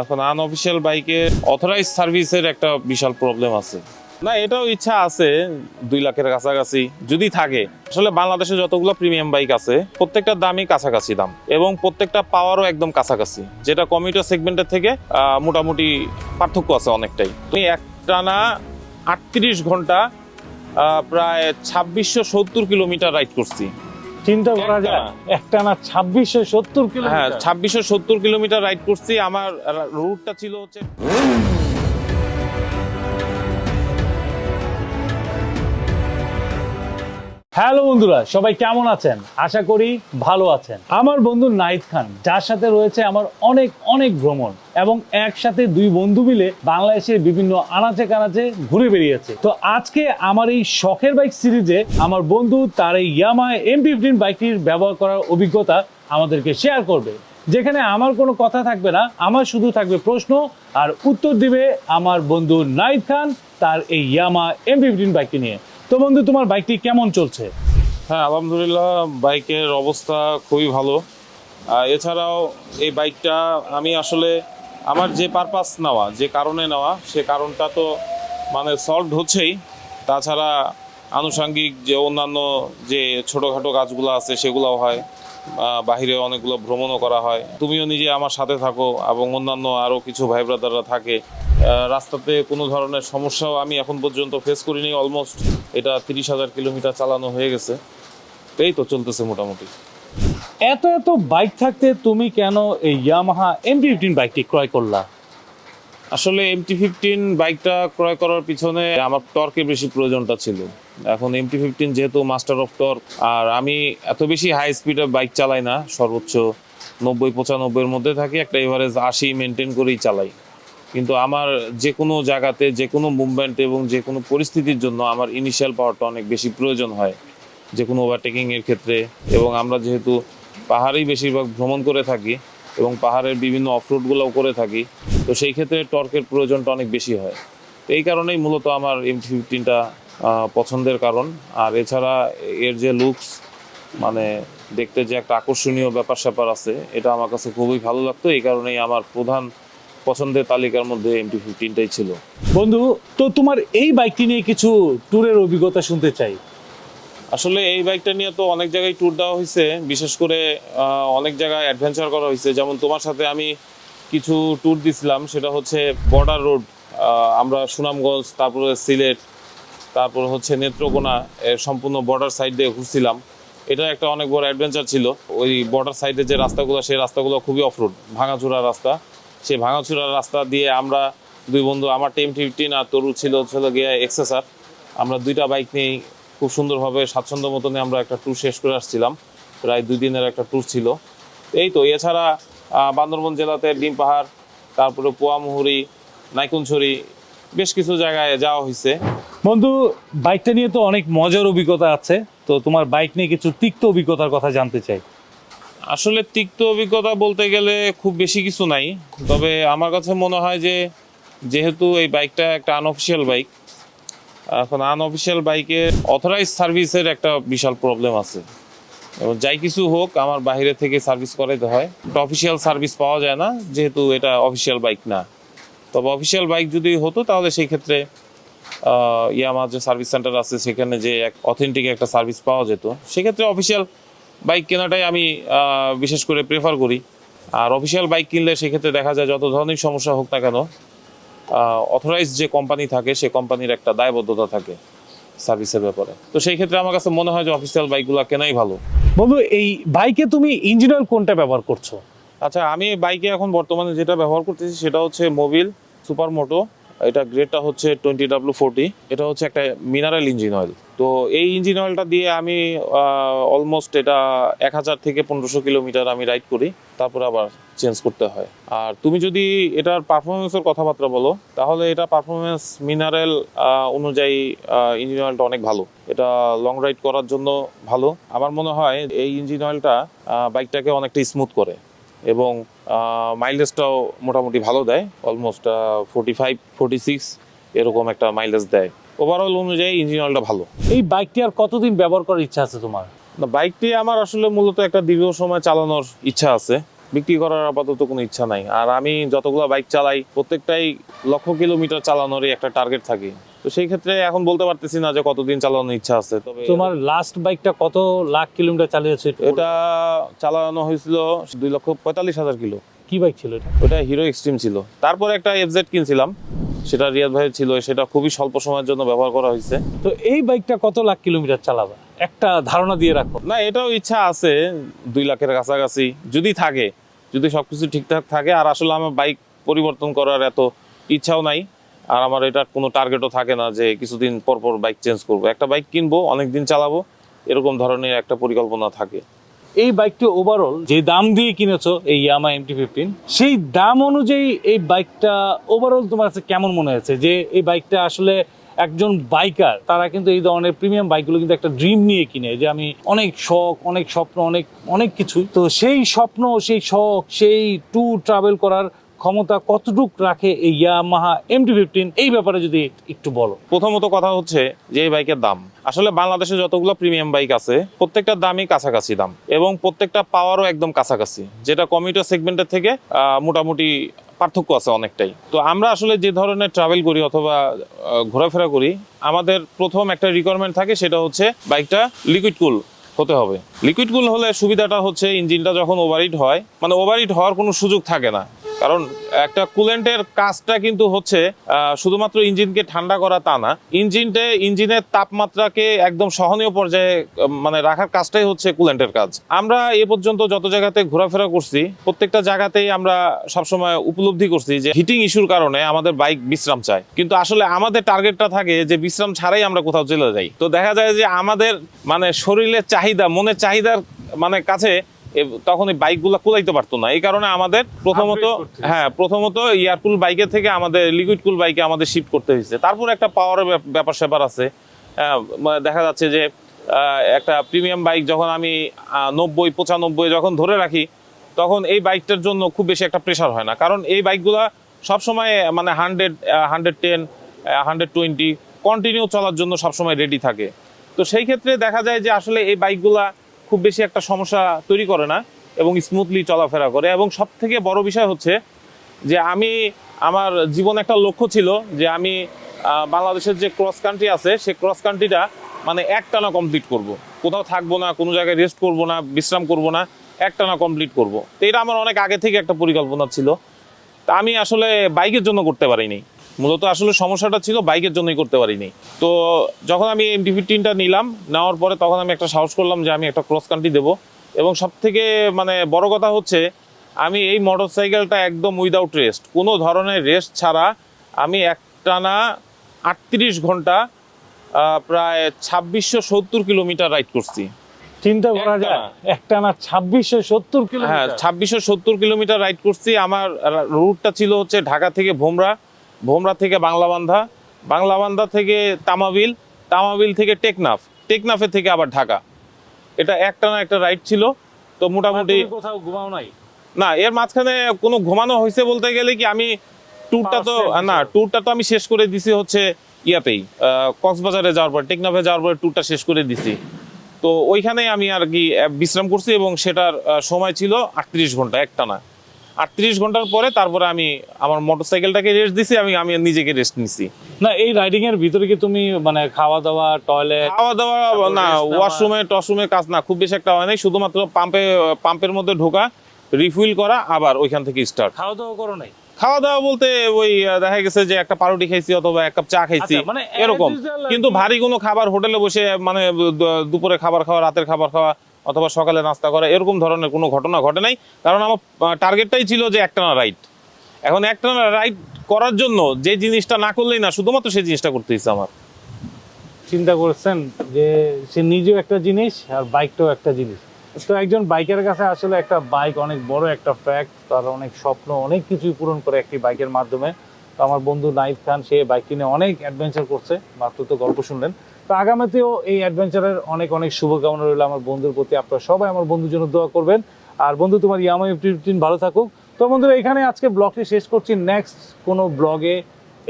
এখন আনঅফিসিয়াল বাইকে অথরাইজ সার্ভিসের একটা বিশাল প্রবলেম আছে। না, এটাও ইচ্ছা আছে, দুই লাখের কাছাকাছি, যদি থাকে। আসলে বাংলাদেশে যতগুলো প্রিমিয়াম বাইক আছে, প্রত্যেকটা দামই কাছাকাছি দাম, এবং প্রত্যেকটা পাওয়ারও একদম কাছাকাছি, যেটা কমিউটার সেগমেন্টের থেকে মোটামুটি পার্থক্য আছে অনেকটাই। আমি একটানা আটত্রিশ ঘণ্টা প্রায় ছাব্বিশশো সত্তর কিলোমিটার রাইড করছি। চিন্তা করা যায় একটা- না ছাব্বিশশো সত্তর হ্যাঁ ছাব্বিশে ছাব্বিশশো সত্তর কিলোমিটার রাইড করছি। আমার রুটটা ছিল হচ্ছে হ্যালো বন্ধুরা, সবাই কেমন আছেন? আশা করি ভালো আছেন। আমার বন্ধু নাইদ খান, যার সাথে রয়েছে আমার অনেক অনেক ভ্রমণ এবং একসাথে দুই বন্ধু মিলে বাংলাদেশের বিভিন্ন আনাচে কানাচে ঘুরে বেরিয়েছে তো আজকে আমার এই শখের বাইক সিরিজে আমার বন্ধু তার এই ইয়ামা এম ফিফটিন বাইকটির ব্যবহার করার অভিজ্ঞতা আমাদেরকে শেয়ার করবে। যেখানে আমার কোনো কথা থাকবে না, আমার শুধু থাকবে প্রশ্ন আর উত্তর দিবে আমার বন্ধু নাইদ খান তার এই ইয়ামা এম ফিফটিন বাইকটি নিয়ে। তো বন্ধু, তোমার বাইকটি কেমন চলছে? হ্যাঁ আলহামদুলিল্লাহ, বাইকের অবস্থা খুবই ভালো। এছাড়াও এই বাইকটা আমি আসলে আমার যে পারপাস নেওয়া, যে কারণে নেওয়া, সে কারণটা তো মানে সলভ হচ্ছেই। তাছাড়া আনুষঙ্গিক যে অন্যান্য যে ছোটোখাটো কাজগুলো আছে, সেগুলোও হয়। বাহিরে অনেকগুলো ভ্রমণও করা হয়। তুমিও নিজে আমার সাথে থাকো এবং অন্যান্য আরও কিছু ভাই ব্রাদাররা থাকে। রাস্তাতে কোনো ধরনের সমস্যাও আমি এখন পর্যন্ত ফেস করিনি অলমোস্ট এটা তিরিশ হাজার কিলোমিটার চালানো হয়ে গেছে। এই তো চলতেছে মোটামুটি। এত এত বাইক থাকতে তুমি কেন এই ইয়ামাহা এম ফিফটিন বাইকটি ক্রয় করলা? আসলে এমটি ফিফটিন বাইকটা ক্রয় করার পিছনে আমার টর্কের বেশি প্রয়োজনটা ছিল। এখন এমটি ফিফটিন যেহেতু মাস্টার অফ টর্ক আর আমি এত বেশি হাই স্পিডে বাইক চালাই না, সর্বোচ্চ নব্বই পঁচানব্বইয়ের মধ্যে থাকি, একটা এভারেজ আশি মেনটেন করেই চালাই। কিন্তু আমার যে কোনো জায়গাতে যে কোনো মুভমেন্ট এবং যে কোনো পরিস্থিতির জন্য আমার ইনিশিয়াল পাওয়ারটা অনেক বেশি প্রয়োজন হয় যে কোনো ওভারটেকিং এর ক্ষেত্রে। এবং আমরা যেহেতু পাহাড়েই বেশিরভাগ ভ্রমণ করে থাকি এবং পাহাড়ের বিভিন্ন অফরোডগুলোও করে থাকি, তো সেই ক্ষেত্রে টর্কের প্রয়োজনটা অনেক বেশি হয়। তো এই কারণেই মূলত আমার এম ফিফটিনটা পছন্দের কারণ। আর এছাড়া এর যে লুকস মানে দেখতে যে একটা আকর্ষণীয় ব্যাপার স্যাপার আছে, এটা আমার কাছে খুবই ভালো লাগতো। এই কারণেই আমার প্রধান পছন্দের তালিকার মধ্যে এমটি ফিফটিনটাই ছিল। বন্ধু তো তোমার এই বাইকটি নিয়ে কিছু ট্যুরের অভিজ্ঞতা শুনতে চাই। আসলে এই বাইকটা নিয়ে তো অনেক জায়গায় ট্যুর দেওয়া হয়েছে। বিশেষ করে অনেক জায়গায় অ্যাডভেঞ্চার করা হয়েছে। যেমন তোমার সাথে আমি কিছু ট্যুর দিছিলাম সেটা হচ্ছে বর্ডার রোড আমরা সুনামগঞ্জ তারপরে সিলেট তারপর হচ্ছে নেত্রকোনা এর সম্পূর্ণ বর্ডার সাইড দিয়ে ঘুরছিলাম। এটা একটা অনেক বড় অ্যাডভেঞ্চার ছিল। ওই বর্ডার সাইডে যে রাস্তাগুলো সেই রাস্তাগুলো খুবই অফরোড ভাঙাচোরা রাস্তা। সেই ভাঙাচোরা রাস্তা দিয়ে আমরা দুই বন্ধু, আমার টেম ফিফটিন আর তরু ছিল ছিল গিয়ে এক্সেসার আমরা দুইটা বাইক নিয়ে খুব সুন্দরভাবে, স্বাচ্ছন্দ্য মতনে আমরা একটা ট্যুর শেষ করে আসছিলাম। প্রায় দুই দিনের একটা ট্যুর ছিল। এই তো, এছাড়া বান্দরবন জেলাতে ডিম পাহাড়, তারপরে পোয়ামুহুরি নাইকুনছড়ি, বেশ কিছু জায়গায় যাওয়া হয়েছে। বন্ধু বাইকটা নিয়ে তো অনেক মজার অভিজ্ঞতা আছে। তো তোমার বাইক নিয়ে কিছু তিক্ত অভিজ্ঞতার কথা জানতে চাই। আসলে তিক্ত অভিজ্ঞতা বলতে গেলে খুব বেশি কিছু নাই। তবে আমার কাছে মনে হয় যে যেহেতু এই বাইকটা একটা আনঅফিসিয়াল বাইক এখন আনঅফিসিয়াল বাইকে অথরাইজ সার্ভিসের একটা বিশাল প্রবলেম আছে। এবং যাই কিছু হোক আমার বাইরে থেকে সার্ভিস করাইতে হয়। অফিসিয়াল সার্ভিস পাওয়া যায় না যেহেতু এটা অফিসিয়াল বাইক না। তবে অফিসিয়াল বাইক যদি হতো তাহলে সেই ক্ষেত্রে আহ, ইয়ামার যে সার্ভিস সেন্টার আছে সেখানে যে এক অথেন্টিক একটা সার্ভিস পাওয়া যেত সেক্ষেত্রে অফিসিয়াল বাইক কেনাটাই আমি বিশেষ করে প্রেফার করি। আর অফিসিয়াল বাইক কিনলে সেক্ষেত্রে দেখা যায় যত ধরনের সমস্যা হোক না কেন অথরাইজ যে কোম্পানি থাকে সে কোম্পানির একটা দায়বদ্ধতা থাকে সার্ভিসের ব্যাপারে। তো সেই ক্ষেত্রে আমার কাছে মনে হয় যে অফিসিয়াল বাইকগুলো কেনাই ভালো। বন্ধু এই বাইকে তুমি ইঞ্জিন অয়েল কোনটা ব্যবহার করছ? আচ্ছা আমি বাইকে এখন বর্তমানে যেটা ব্যবহার করতেছি সেটা হচ্ছে মোবিল সুপার মোটো এটা গ্রেডটা হচ্ছে টোয়েন্টি ডাব্লু ফোরটি এটা হচ্ছে একটা মিনারেল ইঞ্জিন অয়েল তো এই ইঞ্জিন অয়েলটা দিয়ে আমি অলমোস্ট এটা এক হাজার থেকে পনেরোশো কিলোমিটার আমি রাইড করি, তারপর আবার চেঞ্জ করতে হয়। আর তুমি যদি এটার পারফরমেন্সের কথাবার্তা বলো, তাহলে এটা পারফরমেন্স মিনারেল অনুযায়ী ইঞ্জিন অয়েলটা অনেক ভালো। এটা লং রাইড করার জন্য ভালো। আমার মনে হয় এই ইঞ্জিন অয়েলটা বাইকটাকে অনেকটা স্মুথ করে। এবং মাইলেজটাও মোটামুটি ভালো দেয়। Almost forty five forty six এরকম একটা মাইলেজ দেয়। ওভারঅল অনুযায়ী ইঞ্জিন অয়েলটা ভালো। এই বাইকটি আর কতদিন ব্যবহার করার ইচ্ছা আছে তোমার? না বাইকটি আমার আসলে মূলত একটা দীর্ঘ সময় চালানোর ইচ্ছা আছে। বিক্রি করার আপাতত কোনো ইচ্ছা নাই। আর আমি যতগুলো বাইক চালাই প্রত্যেকটাই লক্ষ কিলোমিটার চালানোরই একটা টার্গেট থাকে। তো সেই ক্ষেত্রে এখন বলতে পারতেছি না যে কতদিন চালানোর ইচ্ছা আছে তবে তোমার লাস্ট বাইকটা কত লাখ কিলোমিটার চালিয়েছে এটা চালানো হয়েছিল দুই লক্ষ পঁয়তাল্লিশ হাজার কিলো। কি বাইক ছিল এটা? ওটা হিরো এক্সট্রিম ছিল। তারপরে একটা এফজেড কিনছিলাম সেটা রিয়াদ ভাইয়ের ছিল সেটা খুবই স্বল্প সময়ের জন্য ব্যবহার করা হয়েছে। তো এই বাইকটা কত লাখ কিলোমিটার চালাবে? একটা ধারণা দিয়ে রাখো। না এটাও ইচ্ছা আছে দুই লাখের কাছাকাছি যদি থাকে যদি সবকিছু ঠিকঠাক থাকে আর আসলে আমার বাইক পরিবর্তন করার এত ইচ্ছাও নাই। আর আমার এটা কোনো টার্গেটও থাকে না যে কিছুদিন পর পর বাইক চেঞ্জ করব। একটা বাইক কিনবো অনেক দিন চালাবো, এরকম ধরনের একটা পরিকল্পনা থাকে। এই বাইকটি ওভারঅল যে দাম দিয়ে কিনেছো, এই ইয়ামা এমটি ফিফটিন সেই দাম অনুযায়ী এই বাইকটা ওভারঅল তোমার কাছে কেমন মনে হয়েছে? যে এই বাইকটা আসলে একজন বাইকার তারা কিন্তু এই ধরনের প্রিমিয়াম বাইকগুলো কিন্তু একটা ড্রিম নিয়ে কিনে, যে আমি অনেক শখ, অনেক স্বপ্ন, অনেক অনেক কিছু তো সেই স্বপ্ন, সেই শখ, সেই ট্যুর ট্রাভেল করার ক্ষমতা কতটুক রাখে এই ইয়ামাহা এমটি ফিফটিন এই ব্যাপারে যদি একটু বলো। প্রথমত কথা হচ্ছে যে এই বাইকের দাম। আসলে বাংলাদেশে যতগুলো প্রিমিয়াম বাইক আছে, প্রত্যেকটা দামই কাছাকাছি দাম এবং প্রত্যেকটা পাওয়ারও একদম কাছাকাছি, যেটা কমিউটার সেগমেন্টের থেকে মোটামুটি পার্থক্য আছে অনেকটাই। তো আমরা আসলে যে ধরনের ট্রাভেল করি অথবা ঘোরাফেরা করি, আমাদের প্রথম একটা রিকোয়ারমেন্ট থাকে, সেটা হচ্ছে বাইকটা লিকুইড কুল হতে হবে। লিকুইড কুল হলে সুবিধাটা হচ্ছে ইঞ্জিনটা যখন ওভারহিট হয় মানে ওভারহিট হওয়ার কোনো সুযোগ থাকে না। কারণ একটা কুলেন্টের কাজটা কিন্তু হচ্ছে শুধুমাত্র ইঞ্জিনকে ঠান্ডা করা তা না, ইঞ্জিনটা, ইঞ্জিনের তাপমাত্রাকে একদম সহনীয় পর্যায়ে মানে রাখার কাজটাই হচ্ছে কুলেন্টের কাজ। আমরা এ পর্যন্ত যত জায়গাতে ঘোরাফেরা করছি, প্রত্যেকটা জায়গাতেই আমরা সবসময় উপলব্ধি করছি যে হিটিং ইস্যুর কারণে আমাদের বাইক বিশ্রাম চায়। কিন্তু আসলে আমাদের টার্গেটটা থাকে যে বিশ্রাম ছাড়াই আমরা কোথাও চলে যাই। তো দেখা যায় যে আমাদের মানে শরীরের চাহিদা, মনের চাহিদার মানে কাছে তখন এই বাইকগুলো কুলাইতে পারতো না। এই কারণে আমাদের প্রথমত। হ্যাঁ প্রথমত এয়ারকুল বাইকের থেকে আমাদের লিকুইড কুল বাইকে আমাদের শিফট করতে হয়েছে। তারপর একটা পাওয়ারের ব্যাপার স্যাপার আছে। দেখা যাচ্ছে যে একটা প্রিমিয়াম বাইক যখন আমি নব্বই পঁচানব্বই যখন ধরে রাখি তখন এই বাইকটার জন্য খুব বেশি একটা প্রেশার হয় না। কারণ এই বাইকগুলা সবসময় মানে hundred hundred ten hundred twenty continue চলার জন্য সবসময় রেডি থাকে। তো সেই ক্ষেত্রে দেখা যায় যে আসলে এই বাইকগুলা খুব বেশি একটা সমস্যা তৈরি করে না এবং স্মুথলি চলাফেরা করে এবং সব থেকে বড় বিষয় হচ্ছে যে আমি, আমার জীবন একটা লক্ষ্য ছিল যে আমি বাংলাদেশের যে ক্রস কান্ট্রি আছে, সেই ক্রস কান্ট্রিটা মানে একটানা কমপ্লিট করব। কোথাও থাকব না, কোনো জায়গায় রেস্ট করব না, বিশ্রাম করব না, একটানা কমপ্লিট করব। তো এটা আমার অনেক আগে থেকে একটা পরিকল্পনা ছিল তা আমি আসলে বাইকের জন্য করতে পারিনি মূলত আসলে সমস্যাটা ছিল বাইকের জন্যই করতে পারিনি। তো যখন আমি এমটি ফিফটিনটা নিলাম নেওয়ার পরে তখন আমি একটা সাহস করলাম যে আমি একটা ক্রস কান্ট্রি দেবো। এবং সব থেকে মানে বড় কথা হচ্ছে আমি এই মোটরসাইকেলটা একদম উইদাউট রেস্ট কোনো ধরনের রেস্ট ছাড়া আমি একটানা আটত্রিশ ঘণ্টা প্রায় ছাব্বিশশো সত্তর কিলোমিটার রাইড করছি। চিন্তা করা যায় একটা না ছাব্বিশশো সত্তর কিলোমিটার? হ্যাঁ ছাব্বিশশো সত্তর কিলোমিটার রাইড করছি। আমার রুটটা ছিল হচ্ছে ঢাকা থেকে ভোমরা। ভোমরা থেকে বাংলাবান্ধা বাংলাবান্ধা থেকে তামাবিল তামাবিল থেকে টেকনাফ টেকনাফে থেকে আবার ঢাকা। এটা একটা না একটা রাইড ছিল। তো মোটামুটি কোথাও ঘুমাও নাই? না এর মাঝখানে কোনো ঘুমানো হয়েছে বলতে গেলে কি আমি ট্যুরটা তো না। ট্যুরটা তো আমি শেষ করে দিছি হচ্ছে ইয়াতেই কক্সবাজারে যাওয়ার পর টেকনাফে যাওয়ার পর ট্যুরটা শেষ করে দিছি। তো ওইখানেই আমি আর কি বিশ্রাম করছি এবং সেটার সময় ছিল আটত্রিশ ঘণ্টা একটানা আটত্রিশ ঘণ্টার পরে তারপরে আমি আমার মোটর মোটরসাইকেলটাকে রেস্ট দিছি আমি আমি নিজেকে রেস্ট নিছি। না এই রাইডিং এর ভিতরে কি তুমি মানে খাওয়া দাওয়া টয়লেট খাওয়া দাওয়া না ওয়াশরুমে টশরুমে কাজ না খুব বেশি একটা হয় নাই শুধুমাত্র পাম্পে পাম্পের মধ্যে ঢোকা রিফিল করা আবার ওইখান থেকে স্টার্ট খাওয়া দাওয়া করো নাই? খাওয়া দাওয়া বলতে ওই দেখা গেছে যে একটা পাউরুটি খাইছি অথবা এক কাপ চা খাইছি আচ্ছা, মানে এরকম। কিন্তু ভারী কোনো খাবার হোটেলে বসে মানে দুপুরে খাবার খাওয়া রাতের খাবার খাওয়া অথবা সকালে নাস্তা করা, এরকম ধরনের কোনো ঘটনা ঘটে নাই। কারণ আমার টার্গেটটাই ছিল যে একটানা রাইড এখন একটানা রাইড করার জন্য যে জিনিসটা না করলেই না, শুধুমাত্র সেই জিনিসটা করতে ইচ্ছে আমার। চিন্তা করছেন যে সে নিজেও একটা জিনিস আর বাইকটাও একটা জিনিস। তো একজন বাইকের কাছে আসলে একটা বাইক অনেক বড় একটা ফ্যাক্ট তার অনেক স্বপ্ন, অনেক কিছুই পূরণ করে একটি বাইকের মাধ্যমে। তো আমার বন্ধু নাইফ খান, সে বাইক কিনে অনেক অ্যাডভেঞ্চার করছে। মাত্র তো গল্প শুনলেন। তো আগামীতেও এই অ্যাডভেঞ্চারের অনেক অনেক শুভকামনা রইল আমার বন্ধুর প্রতি। আপনারা সবাই আমার বন্ধুর জন্য দোয়া করবেন। আর বন্ধু, তোমার ইয়ামা ফিফটিন ভালো থাকুক। তো বন্ধুরা, এখানে আজকে ব্লগটি শেষ করছি। নেক্সট কোনো ব্লগে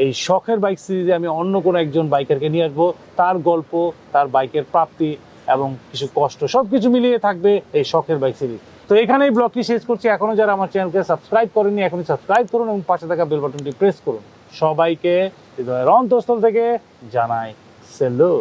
এই শখের বাইক সিরিজে আমি অন্য কোনো একজন বাইকারকে নিয়ে আসব। তার গল্প, তার বাইকের প্রাপ্তি এবং কিছু কষ্ট সব কিছু মিলিয়ে থাকবে এই শখের বাইক সিরিজ তো এখানেই ব্লগটি শেষ করছি। এখনও যারা আমার চ্যানেলকে সাবস্ক্রাইব করেনি এখনই সাবস্ক্রাইব করুন এবং পাশে থাকা বেল বাটনটি প্রেস করুন। সবাইকে হৃদয়ের অন্তঃস্থল থেকে জানাই సెల్లు